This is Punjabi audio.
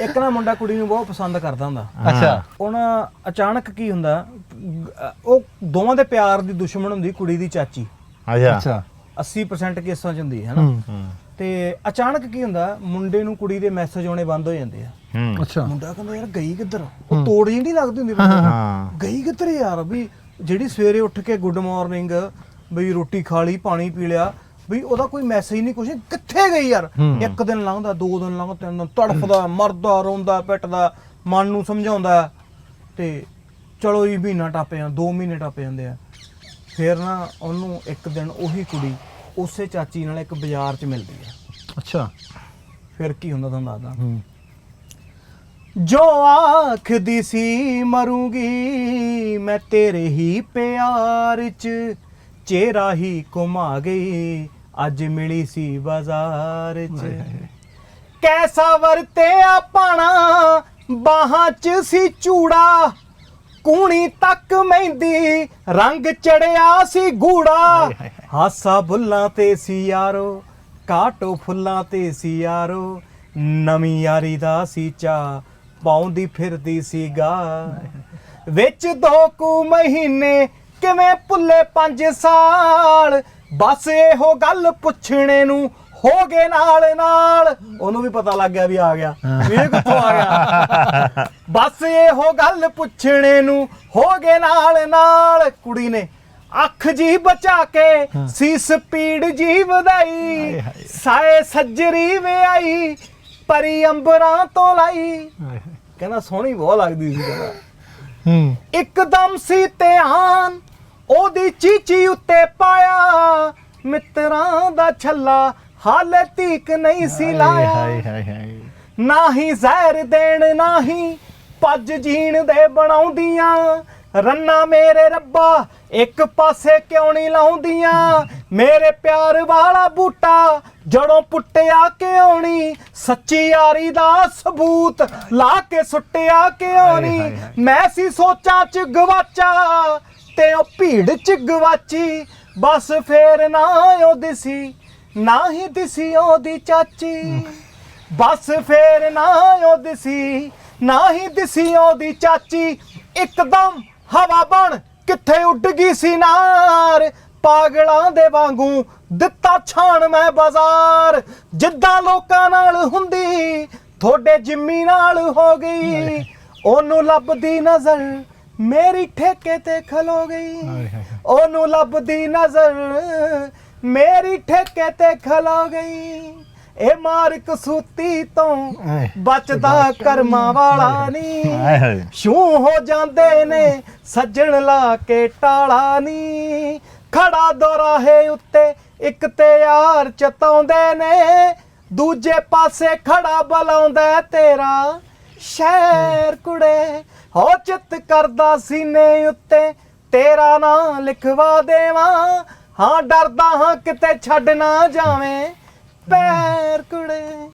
ਇੱਕ ਨਾ ਮੁੰਡਾ ਕੁੜੀ ਨੂੰ ਬਹੁਤ ਪਸੰਦ ਕਰਦਾ ਹੁੰਦਾ। ਅੱਛਾ। ਹੁਣ ਅਚਾਨਕ ਕੀ ਹੁੰਦਾ ਉਹ ਦੋਵਾਂ ਦੇ ਪਿਆਰ ਦੀ ਦੁਸ਼ਮਣ ਹੁੰਦੀ ਕੁੜੀ ਦੀ ਚਾਚੀ। ਅੱਛਾ। ਅੱਛਾ। 80% ਕੇਸਾਂ ਚ ਹੁੰਦੀ ਹੈ ਨਾ? ਹੂੰ। ਤੇ ਅਚਾਨਕ ਕੀ ਹੁੰਦਾ ਮੁੰਡੇ ਨੂੰ ਕੁੜੀ ਦੇ ਮੈਸੇਜ ਆਉਣੇ ਬੰਦ ਹੋ ਜਾਂਦੇ ਆ। ਹੂੰ। ਅੱਛਾ। ਮੁੰਡਾ ਕਹਿੰਦਾ ਯਾਰ ਗਈ ਕਿੱਧਰ? ਉਹ ਤੋੜ ਜਿਹੀ ਨਹੀਂ ਲੱਗਦੀ ਹੁੰਦੀ ਬੰਦੇ ਨੂੰ। ਹਾਂ। ਗਈ ਕਿੱਧਰ ਯਾਰ? ਵੀ ਜਿਹੜੀ ਸਵੇਰੇ ਉੱਠ ਕੇ ਗੁੱਡ ਮਾਰਨਿੰਗ ਬਈ ਰੋਟੀ ਖਾ ਲਈ ਪਾਣੀ ਪੀ ਲਿਆ ਵੀ ਉਹਦਾ ਕੋਈ ਮੈਸੇਜ ਨਹੀਂ ਕੁਛ ਕਿੱਥੇ ਗਈ ਯਾਰ? ਇੱਕ ਦਿਨ ਲੰਘਦਾ ਦੋ ਦਿਨ ਲੰਘਦਾ ਤਿੰਨ ਦਿਨ ਤੜਫਦਾ ਮਰਦਾ ਰੋਂਦਾ ਪਿੱਟਦਾ ਮਨ ਨੂੰ ਸਮਝਾਉਂਦਾ। ਤੇ ਚਲੋ ਜੀ ਮਹੀਨਾ ਟੱਪ ਜਾਂ ਦੋ ਮਹੀਨੇ ਟੱਪ ਜਾਂਦੇ ਆ। ਫਿਰ ਨਾ ਉਹਨੂੰ ਇੱਕ ਦਿਨ ਉਹੀ ਕੁੜੀ ਉਸੇ ਚਾਚੀ ਨਾਲ ਇੱਕ ਬਾਜ਼ਾਰ 'ਚ ਮਿਲਦੀ ਆ। ਅੱਛਾ। ਫਿਰ ਕੀ ਹੁੰਦਾ ਤੁਹਾਨੂੰ ਦੱਸਦਾ? ਹੂੰ। ਜੋ ਆਖਦੀ ਸੀ ਮਰੂੰਗੀ ਮੈਂ ਤੇਰੇ ਹੀ ਪਿਆਰ ਚ ਚਿਹਰਾ ਹੀ ਘੁਮਾ ਗਈ। ਅੱਜ ਮਿਲੀ ਸੀ ਬਾਜ਼ਾਰ ਚ। ਕੈਸਾ ਵਰਤਿਆ ਪਾਣਾ ਬਾਹਾਂ ਚ ਸੀ ਚੂੜਾ। ਕੂਣੀ ਤੱਕ ਮਹਿੰਦੀ ਰੰਗ ਚੜਿਆ ਸੀ ਗੂੜਾ। ਹਾਸਾ ਬੁੱਲਾਂ ਤੇ ਸੀ ਯਾਰੋ ਕਾਟੋ ਫੁੱਲਾਂ ਤੇ ਸੀ ਯਾਰੋ। ਨਵੀਂ ਯਾਰੀ ਦਾ ਸੀ ਚਾ ਪਾਉਂਦੀ ਫਿਰਦੀ ਸੀ ਗਾ। ਵਿੱਚ ਦੋ ਕੁ ਮਹੀਨੇ ਕਿਵੇਂ ਭੁੱਲੇ 5 ਸਾਲ। ਬਸ ਇਹੋ ਗੱਲ ਪੁੱਛਣੇ ਨੂੰ ਹੋ ਗਏ ਨਾਲ ਨਾਲ। ਉਹਨੂੰ ਵੀ ਪਤਾ ਲੱਗ ਗਿਆ ਵੀ ਆ ਗਿਆ। ਵੀ ਇਹ ਕਿੱਥੋਂ ਆ ਗਿਆ? ਬਸ ਇਹੋ ਗੱਲ ਪੁੱਛਣੇ ਨੂੰ ਹੋ ਗਏ ਨਾਲ ਨਾਲ। ਕੁੜੀ ਨੇ ਅੱਖ ਜੀ ਬਚਾ ਕੇ ਸੀ ਸਪੀਡ ਜੀ ਵਧਾਈ ਸਾਏ ਸੱਜਰੀ ਵੇ ਆਈ ਪਰੀ ਅੰਬਰਾਂ ਤੋਂ ਲਾਈ। ਕਹਿੰਦਾ ਸੋਹਣੀ ਬਹੁਤ ਲੱਗਦੀ ਸੀ। ਕਹਿੰਦਾ ਹੂੰ। ਇੱਕਦਮ ਸੀ ਧਿਆਨ। ਉਹਦੀ ਚੀਚੀ ਉੱਤੇ ਪਾਇਆ। ਮਿੱਤਰਾਂ ਦਾ ਛੱਲਾ ਹਾਲੇ ਤੀਕ ਨਹੀਂ ਸੀ ਲਾਇਆ। ਹਾਏ ਹਾਏ ਹਾਏ। ਨਾ ਹੀ ਜ਼ਹਿਰ ਦੇਣ ਨਾ ਹੀ ਪੱਜ ਜੀਣ ਦੇ ਬਣਾਉਂਦੀਆਂ। ਰੰਨਾ ਮੇਰੇ ਰੱਬਾ ਇੱਕ ਪਾਸੇ ਕਿਉਂ ਨਹੀਂ ਲਾਉਂਦੀਆਂ? ਮੇਰੇ ਪਿਆਰ ਵਾਲਾ ਬੂਟਾ ਜੜੋਂ ਪੁੱਟਿਆ ਕਿਉਂ ਨਹੀਂ? ਸੱਚੀ ਯਾਰੀ ਦਾ ਸਬੂਤ ਲਾ ਕੇ ਸੁੱਟਿਆ ਕਿਉਂ ਨਹੀਂ? ਮੈਂ ਸੀ ਸੋਚਾਂ ਚ ਗਵਾਚਾ ਤੇ ਉਹ ਭੀੜ ਚ ਗਵਾਚੀ। ਬਸ ਫੇਰ ਨਾ ਉਹ ਦਿਸੀ ਨਾ ਹੀ ਦਿਸੀ ਉਹਦੀ ਚਾਚੀ। ਬਸ ਫੇਰ ਨਾ ਉਹ ਦਿਸੀ ਨਾ ਹੀ ਦਿਸੀ ਉਹਦੀ ਚਾਚੀ। ਇੱਕਦਮ ਹਵਾ ਬਣ ਕਿੱਥੇ ਉੱਡ ਗਈ ਸੀ ਨਾਰ। ਪਾਗਲਾਂ ਦੇ ਵਾਂਗੂ ਦਿੱਤਾ ਛਾਣ ਮੈਂ ਬਾਜ਼ਾਰ। ਜਿੱਦਾਂ ਲੋਕਾਂ ਨਾਲ ਹੁੰਦੀ ਥੋੜੇ ਜਿੰਮੀ ਨਾਲ ਹੋ ਗਈ। ਉਹਨੂੰ ਲੱਭਦੀ ਨਜ਼ਰ ਮੇਰੀ ਠੇਕੇ ਤੇ ਖਲੋ ਗਈ। ਉਹਨੂੰ ਲੱਭਦੀ ਨਜ਼ਰ ਮੇਰੀ ਠੇਕੇ ਤੇ ਖਲੋ ਗਈ। ਇਹ ਮਾਰ ਕਸੂਤੀ ਤੋਂ। ਬਚਦਾ ਕਰਮਾਂ ਵਾਲਾ ਨਹੀਂ। ਸ਼ੂ ਹੋ ਜਾਂਦੇ ਨੇ ਸੱਜਣ ਲਾ ਕੇ ਟਾਲਾ ਨੀ ਖੜਾ ਦੋਰਾਹੇ ਉੱਤੇ ਇੱਕ ਤੇ ਯਾਰ ਚਤਾਉਂਦੇ ਨੇ। ਦੂਜੇ ਪਾਸੇ ਖੜਾ ਬਲਾਉਂਦਾ ਤੇਰਾ। ਸ਼ਹਿਰ ਕੁੜੇ ਹੋ ਚਿੱਤ ਕਰਦਾ ਸੀਨੇ ਉੱਤੇ, ਤੇਰਾ ਨਾਂ ਲਿਖਵਾ ਦੇਵਾਂ। ਹਾਂ, ਡਰਦਾ ਹਾਂ ਕਿਤੇ ਛੱਡ ਨਾ ਜਾਵੇਂ। ਪੈਰ ਕੁੜੇ।